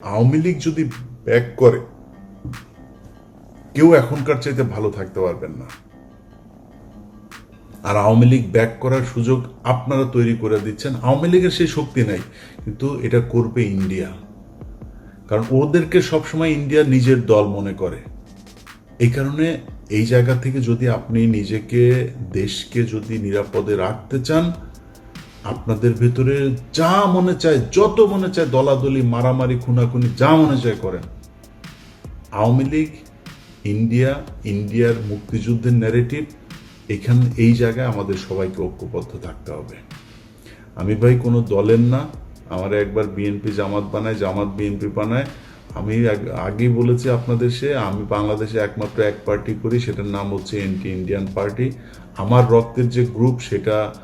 আওয়ামী লীগ যদি ব্যাক করে, কেউ এখনকার চাইতে ভালো থাকতে পারবেন না। আর আওয়ামী লীগ ব্যাক করার সুযোগ আপনারা তৈরি করে দিচ্ছেন। আওয়ামী লীগের সেই শক্তি নাই, কিন্তু এটা করবে ইন্ডিয়া। কারণ ওদেরকে সবসময় ইন্ডিয়া নিজের দল মনে করে। এই কারণে এই জায়গা থেকে যদি আপনি নিজেকে, দেশকে যদি নিরাপদে রাখতে চান আপনাদের ভেতরে যা মনে চায়, যত মনে চায় দলাদলি, মারামারি, খুনাখুনি, যা মনে চায় করেন। আওয়ামী লীগ, ইন্ডিয়া, ইন্ডিয়ার মুক্তিযুদ্ধের ন্যারেটিভ এখান, এই জায়গায় আমাদের সবাইকে ঐক্যবদ্ধ থাকতে হবে। আমি ভাই কোনো দলের না, আমার একবার বিএনপি জামাত বানায়, জামাত বিএনপি বানায়। আমি আগ- আগেই বলেছি আপনাদের সে, আমি বাংলাদেশে একমাত্র এক পার্টি করি, সেটার নাম হচ্ছে এনটি ইন্ডিয়ান পার্টি আমার রক্তের যে গ্রুপ সেটা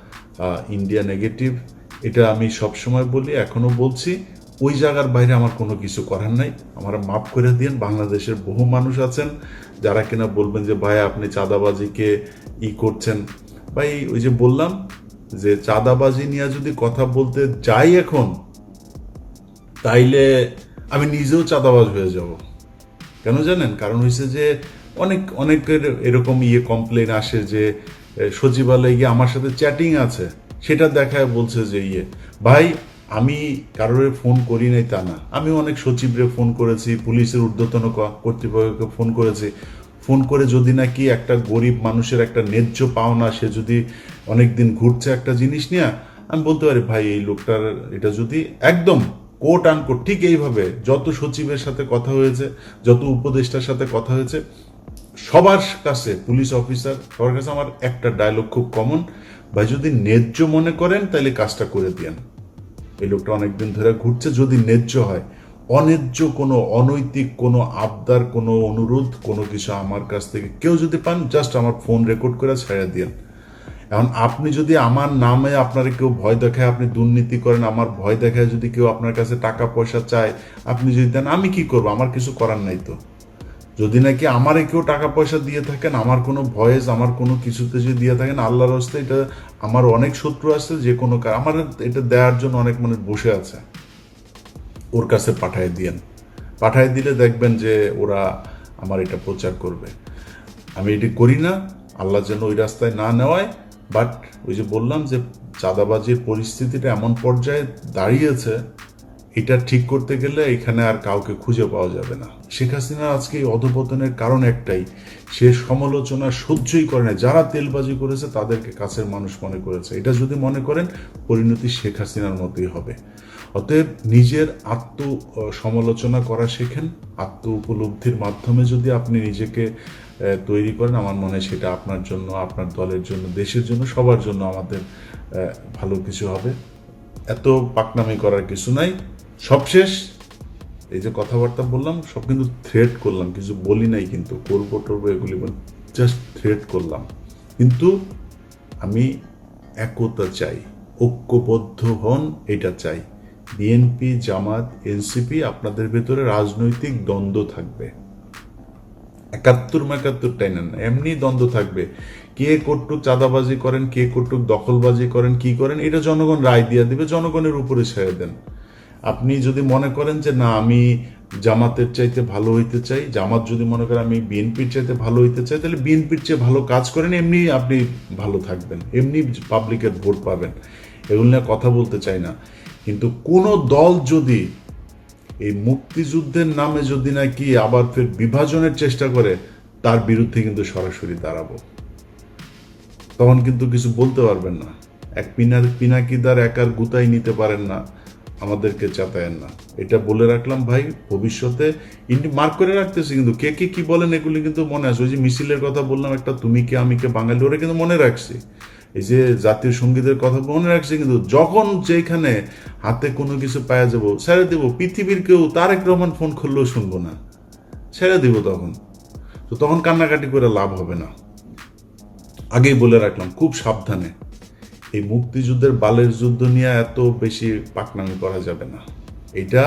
ইন্ডিয়া নেগেটিভ এটা আমি সবসময় বলি, এখনও বলছি, ওই জায়গার বাইরে আমার কোনো কিছু করার নাই। আমার মাফ করে দিন বাংলাদেশের বহু মানুষ আছেন, যারা কিনা বলবেন যে, ভাই, আপনি চাঁদাবাজিকে ই করছেন। ভাই, ওই যে বললাম যে, চাঁদাবাজি নিয়ে যদি কথা বলতে যাই এখন, তাইলে আমি নিজেও চাঁদাবাজ হয়ে যাব। কেন জানেন? কারণ হয়েছে যে, অনেক, অনেকের এরকম ইয়ে কমপ্লেন আসে যে সচিবালয়ে গিয়ে আমার সাথে চ্যাটিং আছে, সেটা দেখায় বলছে যে ইয়ে ভাই, আমি কারোর ফোন করি নাই তা না। আমি অনেক সচিবরে ফোন করেছি, পুলিশের ঊর্ধ্বতন কর্তৃপক্ষকে ফোন করেছি। ফোন করে যদি নাকি একটা গরিব মানুষের একটা ন্যায্য পাওনা, সে যদি অনেক দিন ঘুরছে একটা জিনিস নিয়ে, আমি বলতে পারি, ভাই, এই লোকটার, এটা যদি একদম কোট আনকোট ঠিক এইভাবে যত সচিবের সাথে কথা হয়েছে, যত উপদেষ্টার সাথে কথা হয়েছে সবার কাছে পুলিশ অফিসার, সবার কাছে আমার একটা ডায়লগ খুব কমন ভাই যদি ন্যায্য মনে করেন তাহলে কাজটা করে দিয়েন। এই লোকটা অনেকদিন ধরে ঘুরছে, যদি ন্যায্য হয়। অন্যায্য কোনো অনৈতিক, কোনো আবদার, কোনো অনুরোধ, কোনো কিছু আমার কাছ থেকে কেউ যদি পান জাস্ট আমার ফোন রেকর্ড করে ছেড়ে দিয়েন। এখন আপনি যদি আমার নামে আপনার কেউ ভয় দেখায়, আপনি দুর্নীতি করেন, আমার ভয় দেখায়, যদি কেউ আপনার কাছে টাকা পয়সা চায়, আপনি যদি দেন, আমি কি করব? আমার কিছু করার নাই তো। যদি নাকি আমারে কেউ টাকা পয়সা দিয়ে থাকেন, আমার কোনো ভয়েস, আমার কোনো কিছুতে যদি দিয়ে থাকেন, আল্লাহর হস্তে এটা আমার অনেক শত্রু আছে যে কোনো আমার এটা দেওয়ার জন্য অনেক মানুষ বসে আছে। ওর কাছে পাঠায় দিয়েন। পাঠায় দিলে দেখবেন যে ওরা আমার এটা প্রচার করবে। আমি এটি করি না, আল্লাহ যেন ওই রাস্তায় না নেওয়ায় বাট ওই যে বললাম যে চাঁদাবাজির পরিস্থিতিটা এমন পর্যায়ে দাঁড়িয়েছে এটা ঠিক করতে গেলে এখানে আর কাউকে খুঁজে পাওয়া যাবে না। শেখ হাসিনার আজকে এই অধপতনের কারণ একটাই, সে সমালোচনা সহ্যই করে না যারা তেলবাজি করেছে, তাদেরকে কাছের মানুষ মনে করেছে। এটা যদি মনে করেন, পরিণতি শেখ হাসিনার মতোই হবে। অতএব নিজের আত্ম সমালোচনা করা শেখেন। আত্ম উপলব্ধির মাধ্যমে যদি আপনি নিজেকে তৈরি করেন, আমার মনে হয় সেটা আপনার জন্য, আপনার দলের জন্য, দেশের জন্য, সবার জন্য আমাদের ভালো কিছু হবে। এত পাকনামি করার কিছু নাই। সবশেষ এই যে কথাবার্তা বললাম, সব কিন্তু থ্রেট করলাম, কিছু বলি নাই কিন্তু, করব টরবো এগুলি জাস্ট থ্রেট করলাম। কিন্তু আমি একতা চাই, ঐক্যবদ্ধ হন, এটা চাই। বিএনপি জামাত এনসিপি আপনাদের ভেতরে রাজনৈতিক দ্বন্দ্ব থাকবে। একাত্তর মেকাত্তর টাইনেন না, এমনি দ্বন্দ্ব থাকবে। কে কটুক চাঁদাবাজি করেন, কে কটুক দখলবাজি করেন, কি করেন, এটা জনগণ রায় দিয়ে দিবে, জনগণের উপরে ছেড়ে দেন। আপনি যদি মনে করেন যে না, আমি জামাতের চাইতে ভালো হইতে চাই, জামাত যদি মনে করেন আমি বিএনপির চাইতে ভালো হইতে চাই, তাহলে বিএনপির চেয়ে ভালো কাজ করেন, এমনি আপনি ভালো থাকবেন, এমনি পাবলিকের ভোট পাবেন। এগুলো নিয়ে কথা বলতে চাই না। কিন্তু কোনো দল যদি এই মুক্তিযুদ্ধের নামে যদি নাকি আবার ফের বিভাজনের চেষ্টা করে, তার বিরুদ্ধে কিন্তু সরাসরি দাঁড়াবো। তখন কিন্তু কিছু বলতে পারবেন না। এক পিনার, পিনাকিদার একার গুতাই নিতে পারেন না। আমাদেরকে চাতায়েন না। এটা বলে রাখলাম ভাই, ভবিষ্যতে ইন্ডি মার্ক করে রাখতেছি কিন্তু কে কে কি বলেন এগুলি কিন্তু মনে আছে। ওই যে মিছিলের কথা বললাম, একটা তুমি কে, আমি কে, বাঙালি, ওরা কিন্তু মনে রাখছি। এই যে জাতীয় সঙ্গীতের কথা মনে রাখছি কিন্তু যখন যেখানে হাতে কোনো কিছু পাওয়া যাব, ছেড়ে দেবো, পৃথিবীর কেউ তারেক রহমান ফোন করলেও শুনব না। ছেড়ে দিব তখন। তো তখন কান্নাকাটি করে লাভ হবে না। আগেই বলে রাখলাম, খুব সাবধানে। এই মুক্তিযুদ্ধের বালের যুদ্ধ নিয়ে এত বেশি পাকনামি করা যাবে না। এটা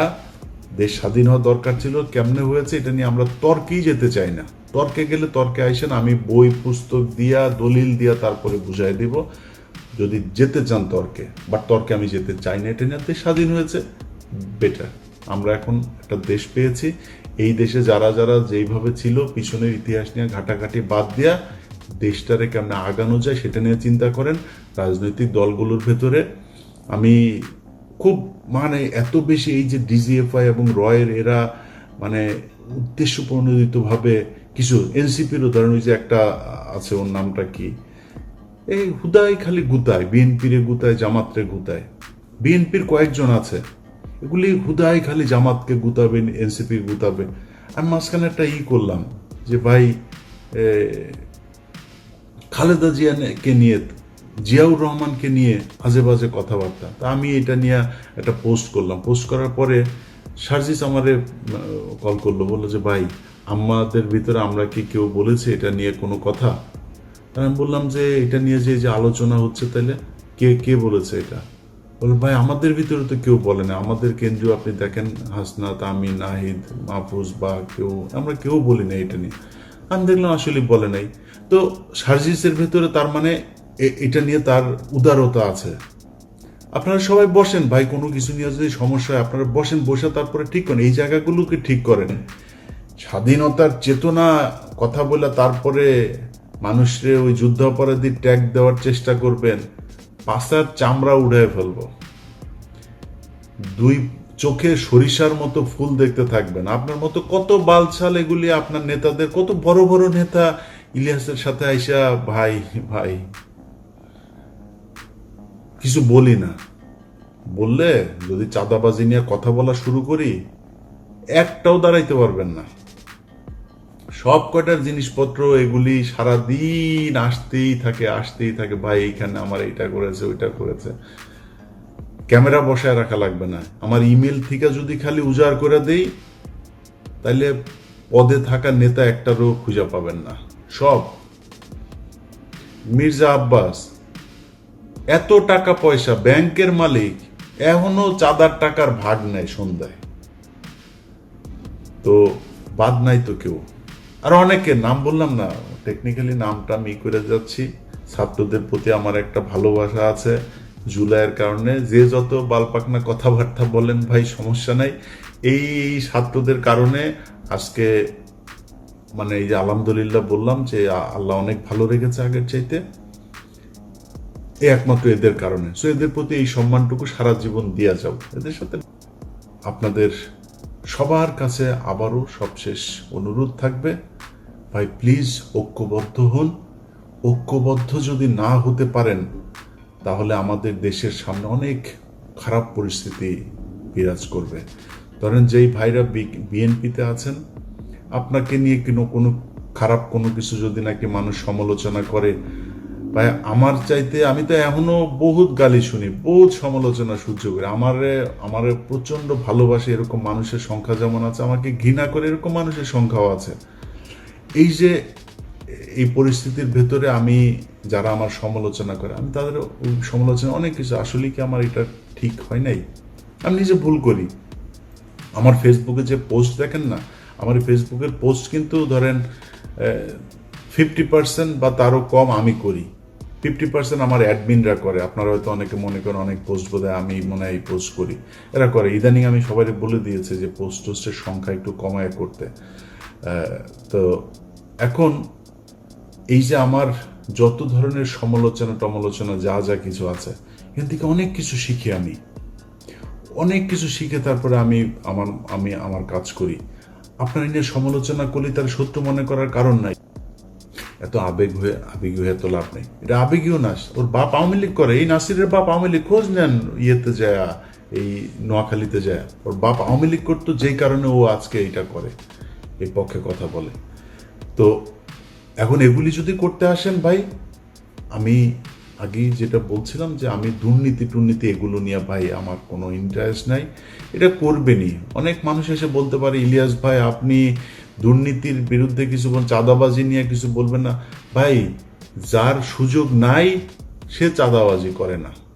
দেশ স্বাধীন হওয়া দরকার ছিল, কেমনে হয়েছে এটা নিয়ে আমরা তর্কেই যেতে চাই না। তর্কে গেলে তর্কে আইসেন, আমি বই, পুস্তক দিয়া, দলিল দিয়া তারপরে বুঝাই দিব। যদি যেতে চান তর্কে, বাট তর্কে আমি যেতে চাই না, এটা নিয়ে দেশ স্বাধীন হয়েছে বেটার আমরা এখন একটা দেশ পেয়েছি, এই দেশে যারা যারা যেইভাবে ছিল, পিছনের ইতিহাস নিয়ে ঘাটাঘাটি বাদ দিয়া দেশটারে কেমনে আগানো যায় সেটা নিয়ে চিন্তা করেন। রাজনৈতিক দলগুলোর ভেতরে আমি খুব মানে এত বেশি এই যে ডিজিএফআই এবং রয়ের এরা মানে উদ্দেশ্য প্রণোদিতভাবে কিছু এনসিপির উদাহরণ যে একটা আছে ওর নামটা কি? এই হুদায় খালি গুতায় বিএনপির গুতায় জামাতরে গুতায় বিএনপির কয়েকজন আছে। এগুলি হুদায় খালি জামাতকে গুতাবে এনসিপি গুতাবে আমি মাঝখানে একটা ই করলাম যে ভাই খালেদা জিয়াকে নিয়ে জিয়াউর রহমানকে নিয়ে আজে বাজে কথাবার্তা। তা আমি এটা নিয়ে একটা পোস্ট করলাম। পোস্ট করার পরে সার্জিস আমারে কল করল। বলল যে, ভাই আমাদের ভিতরে আমরা কি কেউ বলেছে এটা নিয়ে কোনো কথা? আমি বললাম যে, এটা নিয়ে যে যে আলোচনা হচ্ছে তাহলে কে কে বলেছে এটা? বলল, ভাই, আমাদের ভিতরে তো কেউ বলে না। আমাদের কেন্দ্রীয় আপনি দেখেন, হাসনাত, আমিন, নাহিদ, মাহফুজ বা কেউ, আমরা কেউ বলি না এটা নিয়ে। আমি দেখলাম আসলে বলে নাই। তো সার্জিসের ভেতরে তার মানে এটা নিয়ে তার উদারতা আছে। আপনারা সবাই বসেন, ভাই কোনো কিছু নিয়ে যদি সমস্যা হয়, আপনারা বসেন, বসে তারপরে ঠিক করেন, এই জায়গাগুলোকে ঠিক করেন। স্বাধীনতার চেতনা কথা বলে তারপরে মানুষরে ওই যুদ্ধাপরাধী ট্যাগ দেওয়ার চেষ্টা করবেন, পাশার চামড়া উড়ায় ফেলব। দুই চোখে সরিষার মতো ফুল দেখতে থাকবেন। আপনার মতো কত বালছাল এগুলি আপনার নেতাদের, কত বড় বড় নেতা ইলিয়াসের সাথে আইসা, ভাই ভাই কিছু বলি না। বললে যদি চাঁদাবাজি নিয়ে কথা বলা শুরু করি, একটাও দাঁড়াইতে পারবেন না। সব কয়টার জিনিসপত্র এগুলি সারা দিন আসতেই থাকে আসতেই থাকে, ভাই, এইখানে আমার এইটা করেছে, ওইটা করেছে। ক্যামেরা বসায় রাখা লাগবে না। আমার ইমেল থেকে যদি খালি উজাড় করে দেই তাহলে পদে থাকা নেতা একটারও খুঁজে পাবেন না। সব। মির্জা আব্বাস এত টাকা পয়সা ব্যাংকের মালিক, এখনও চাঁদার টাকার ভাগ নেয় সন্ধ্যায়। তো বাদ নাই তো কেউ। আর অনেকে নাম বললাম না টেকনিক্যালি নামটা আমি করে যাচ্ছি। ছাত্রদের প্রতি আমার একটা ভালোবাসা আছে জুলাইয়ের কারণে। যে যত বালপাকনা কথাবার্তা বলেন ভাই, সমস্যা নাই। এই ছাত্রদের কারণে আজকে মানে এই যে আলহামদুলিল্লাহ বললাম যে আল্লাহ অনেক ভালো রেখেছে আগের চাইতে। এই একমাত্র এদের কারণে। সো এদের প্রতি এই সম্মানটুকু সারা জীবন দিয়া যাও। এদের সাথে আপনাদের সবার কাছে আবারও সবশেষ অনুরোধ থাকবে। ভাই প্লিজ ঐক্যবদ্ধ হন। ঐক্যবদ্ধ যদি না হতে পারেন, তাহলে আমাদের দেশের সামনে অনেক খারাপ পরিস্থিতি বিরাজ করবে। ধরেন, যেই ভাইরা বিএনপিতে আছেন, আপনাকে নিয়ে কোনো কোনো খারাপ কোনো কিছু যদি নাকি মানুষ সমালোচনা করে ভাই আমার চাইতে আমি তো এখনও বহুত গালি শুনি, বহুত সমালোচনা সহ্য করি। আমারে আমারে প্রচণ্ড ভালোবাসে এরকম মানুষের সংখ্যা যেমন আছে, আমাকে ঘৃণা করে এরকম মানুষের সংখ্যাও আছে। এই যে এই পরিস্থিতির ভেতরে আমি যারা আমার সমালোচনা করে, আমি তাদের সমালোচনা, অনেক কিছু আসলে কি আমার এটা ঠিক হয় নাই? আমি নিজে ভুল করি। আমার ফেসবুকে যে পোস্ট দেখেন না, আমার ফেসবুকের পোস্ট কিন্তু ধরেন ফিফটি পার্সেন্ট বা তারও কম আমি করি। ফিফটি পার্সেন্ট আমার অ্যাডমিনরা করে। আপনারা হয়তো অনেকে মনে করেন অনেক পোস্ট বোধহয় আমি মনে হয় এই পোস্ট করি। এরা করে। ইদানিং আমি সবাই বলে দিয়েছে যে পোস্ট টোস্টের সংখ্যা একটু কমায় করতে। তো এখন এই যে আমার যত ধরনের সমালোচনা টমালোচনা যা যা কিছু আছে, এখান থেকে অনেক কিছু শিখি আমি। অনেক কিছু শিখে তারপরে আমি আমার আমি আমার কাজ করি। আপনার নিয়ে সমালোচনা করলে তার সত্য মনে করার কারণ নাই। এত আবেগ হয়ে, আবেগী হয়ে তো লাভ নেই। এটা আবেগীয় নাস ওর বাপ আওয়ামী লীগ করে। এই নাসিরের বাপ আওয়ামী লীগ খোঁজ নেন ইয়েতে যায়, এই নোয়াখালীতে যায়। ওর বাপ আওয়ামী লীগ করতো যেই কারণে ও আজকে এইটা করে, এই পক্ষে কথা বলে। তো এখন এগুলি যদি করতে আসেন ভাই, আমি আগেই যেটা বলছিলাম যে আমি দুর্নীতি টুর্নীতি এগুলো নিয়ে ভাই আমার কোনো ইন্টারেস্ট নাই। এটা করবেনই। অনেক মানুষ এসে বলতে পারে, ইলিয়াস ভাই, আপনি দুর্নীতির বিরুদ্ধে কিছু চাঁদাবাজি নিয়ে কিছু বলবেন না। ভাই, যার সুযোগ নাই, সে চাঁদাবাজি করে না।